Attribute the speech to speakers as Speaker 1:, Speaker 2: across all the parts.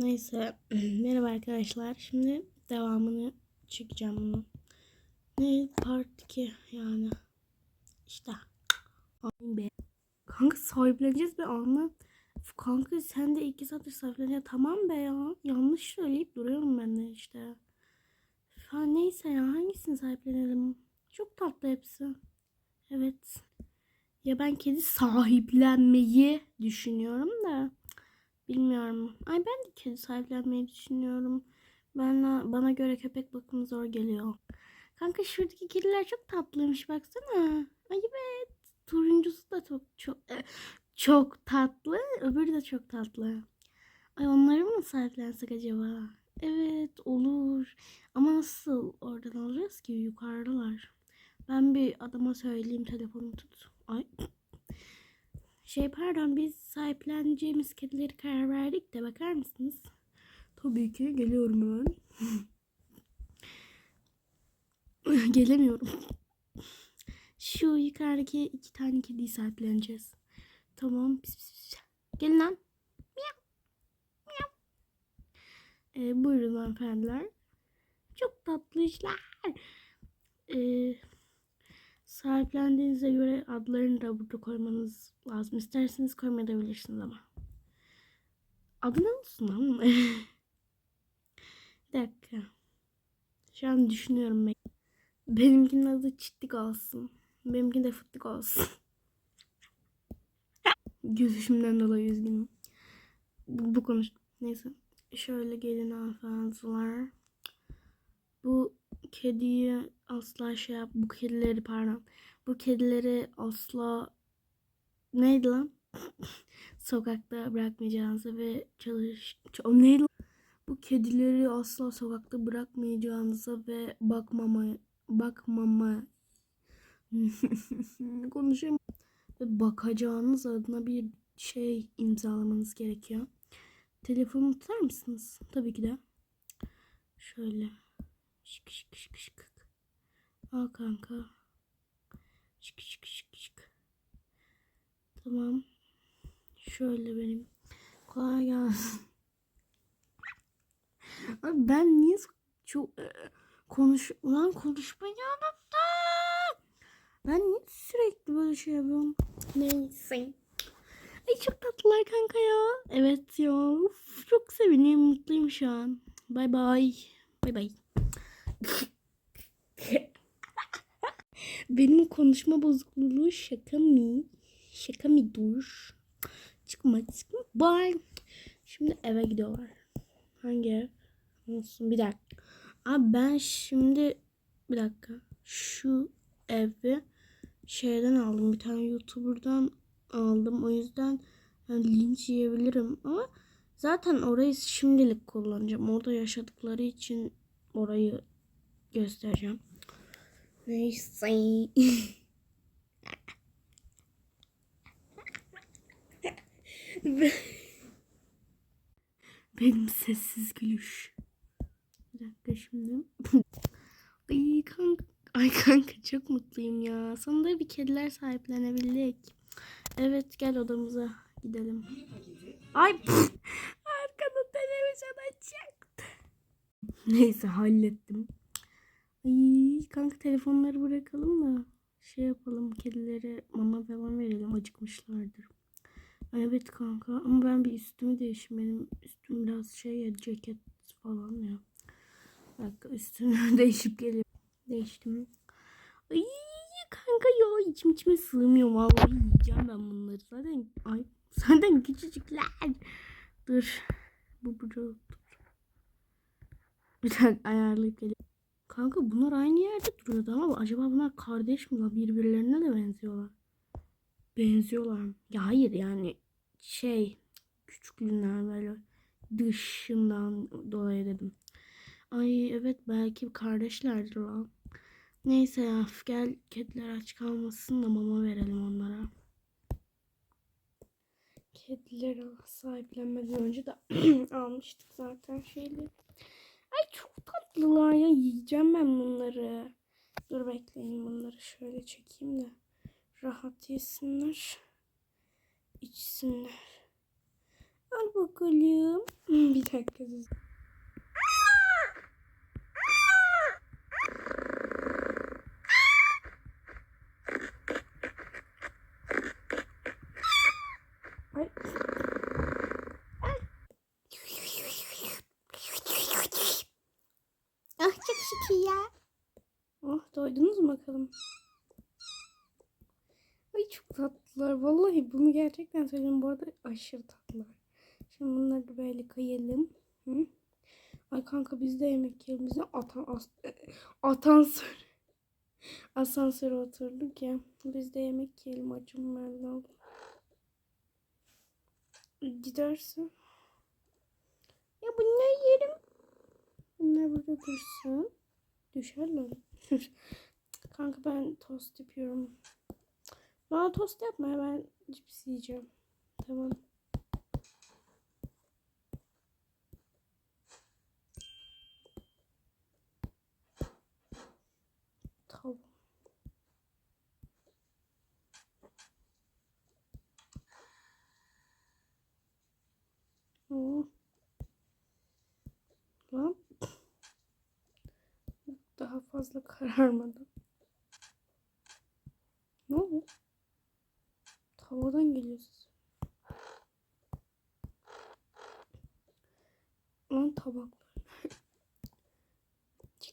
Speaker 1: Neyse. Merhaba arkadaşlar. Şimdi devamını çekeceğim bunu. Ne? Part 2 yani. İşte. Be. Kanka sahipleneceğiz be. Üf, Kanka sen de iki saattir sahipleneceksin. Tamam be ya. Yanlış söyleyip duruyorum ben de işte. Ha, neyse ya hangisini sahiplenelim? Çok tatlı hepsi. Evet. Ya ben kedi sahiplenmeyi düşünüyorum da. Bilmiyorum. Ay ben de kedi sahiplenmeyi düşünüyorum. Ben bana göre köpek bakımı zor geliyor. Kanka şuradaki kediler çok tatlıymış baksana. Ay evet. Turuncusu da çok çok e, çok tatlı. Öbürü de çok tatlı. Ay onları mı sahiplensek acaba? Evet olur. Ama nasıl oradan alacağız ki yukarıdalar. Ben bir adama söyleyeyim telefonu tut. Ay şey pardon biz sahipleneceğimiz kedileri karar verdik de bakar mısınız? Tabii ki geliyorum hemen. Gelemiyorum. Şu yukarıdaki iki tane kediyi sahipleneceğiz. Tamam. Pis pis pis. Gelin lan. Miyav. Miyav. Ee, buyurun hanımefendiler. Çok tatlı işler. Ee, sahiplendiğinize göre adlarını da burada koymanız lazım. İsterseniz koymayabilirsiniz ama. Adı ne olsun lan? Bir dakika. Şu an düşünüyorum ben. Benimkinin adı çitlik olsun. Benimki de fıttık olsun. Gözüşümden dolayı üzgünüm. Bu, bu konuş. Neyse. Şöyle gelin hanımefendiler. Bu kediyi asla şey yap. Bu kedileri pardon. Bu kedileri asla neydi lan? Sokakta bırakmayacağınızı ve çalış... O neydi lan? Bu kedileri asla sokakta bırakmayacağınıza ve bakmama bakmama konuşayım ve bakacağınız adına bir şey imzalamanız gerekiyor. Telefonu tutar mısınız? Tabii ki de. Şöyle. Şık şık şık şık. Al kanka. Şık şık şık şık. Tamam. Şöyle benim. Kolay gelsin. Abi ben niye çok e, konuş ulan konuşmayı unuttum. Ben niye sürekli böyle şey yapıyorum? Neyse. Ay çok tatlılar kanka ya. Evet ya. Uf, çok seviniyorum. Mutluyum şu an. Bay bay. Bay bay. Benim konuşma bozukluğu şaka mı? Şaka mı dur? Çıkma çıkma. Bye. Şimdi eve gidiyorlar. Hangi ev? Olsun bir dakika. Abi ben şimdi bir dakika. Şu evi şeyden aldım. Bir tane YouTuber'dan aldım. O yüzden yani linç yiyebilirim ama zaten orayı şimdilik kullanacağım. Orada yaşadıkları için orayı göstereceğim. Neyse. Benim sessiz gülüş. Bir dakika şimdi. Ay kanka, ay kanka çok mutluyum ya. Sonunda bir kediler sahiplenebildik. Evet gel odamıza gidelim. Ay pff, arkada televizyon açacaktı. Neyse hallettim. Ay kanka telefonları bırakalım da şey yapalım kedilere mama falan verelim acıkmışlardır. Evet kanka ama ben bir üstümü değişim benim üstüm biraz şey ya ceket falan ya. Dakika üstümü değişip geliyorum. Değiştim. Ay kanka ya içim içime sığmıyor vallahi yiyeceğim ben bunları zaten ay zaten küçücükler. Dur. Bu burada dur. Bir dakika ayarlayıp geliyorum. Kanka bunlar aynı yerde duruyordu ama acaba bunlar kardeş mi lan? Birbirlerine de benziyorlar. Benziyorlar mı? Ya hayır yani şey küçüklüğünden böyle dışından dolayı dedim. Ay evet belki kardeşlerdir lan. Neyse ya gel kediler aç kalmasın da mama verelim onlara. Kedileri sahiplenmeden önce de almıştık zaten şeyleri. Ay çok tatlılar ya yiyeceğim ben bunları. Dur bekleyin bunları şöyle çekeyim de rahat yesinler. içsinler. Ay bakalım. Bir dakika. sus. Ay.
Speaker 2: Ah çok şükür ya.
Speaker 1: Doydunuz mu bakalım? Ay çok tatlılar. Vallahi bunu gerçekten söylüyorum. Bu arada aşırı tatlılar. Şimdi bunları böyle koyalım. Hı? Ay kanka biz de yemek yiyelim. Atan, as, atansör. Asansöre oturduk ya. Biz de yemek yiyelim. Acım oldu. Gidersin. Ya bunları yerim. Bunlar burada dursun. Düşerler. Kanka ben tost yapıyorum. Bana tost yapma ya, ben cips yiyeceğim. Tamam. Tamam. Lan. Daha fazla kararmadı. Ne oldu? Havadan geliyor ses. Lan tabaklar.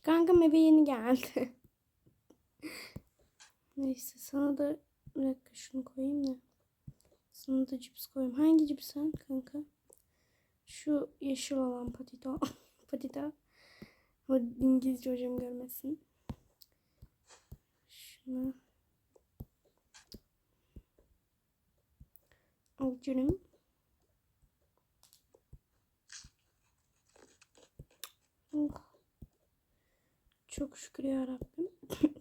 Speaker 1: Kankam eve yeni geldi. Neyse sana da bir dakika şunu koyayım da. Sana da cips koyayım. Hangi cips sen kanka? Şu yeşil olan patita. patita. O İngilizce hocam görmesin. Şunu. Al canım. Oh. Çok şükür ya Rabbim.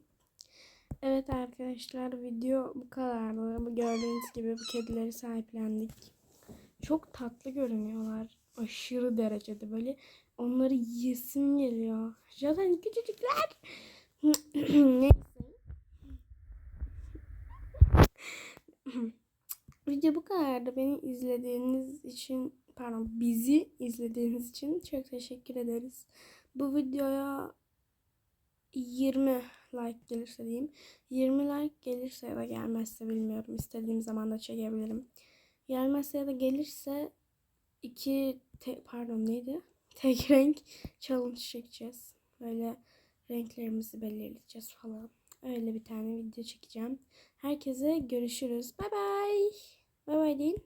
Speaker 1: evet arkadaşlar video bu kadardı. Gördüğünüz gibi bu kedileri sahiplendik. Çok tatlı görünüyorlar. Aşırı derecede böyle onları yesim geliyor. Zaten küçücükler. Neyse. Video bu kadardı. Beni izlediğiniz için pardon bizi izlediğiniz için çok teşekkür ederiz. Bu videoya 20 like gelirse diyeyim. 20 like gelirse ya da gelmezse bilmiyorum. İstediğim zaman da çekebilirim. Gelmezse ya da gelirse iki te, pardon neydi? Tek renk challenge çekeceğiz. Böyle renklerimizi belirleyeceğiz falan. Öyle bir tane video çekeceğim. Herkese görüşürüz. Bay bay. Bay bay deyin.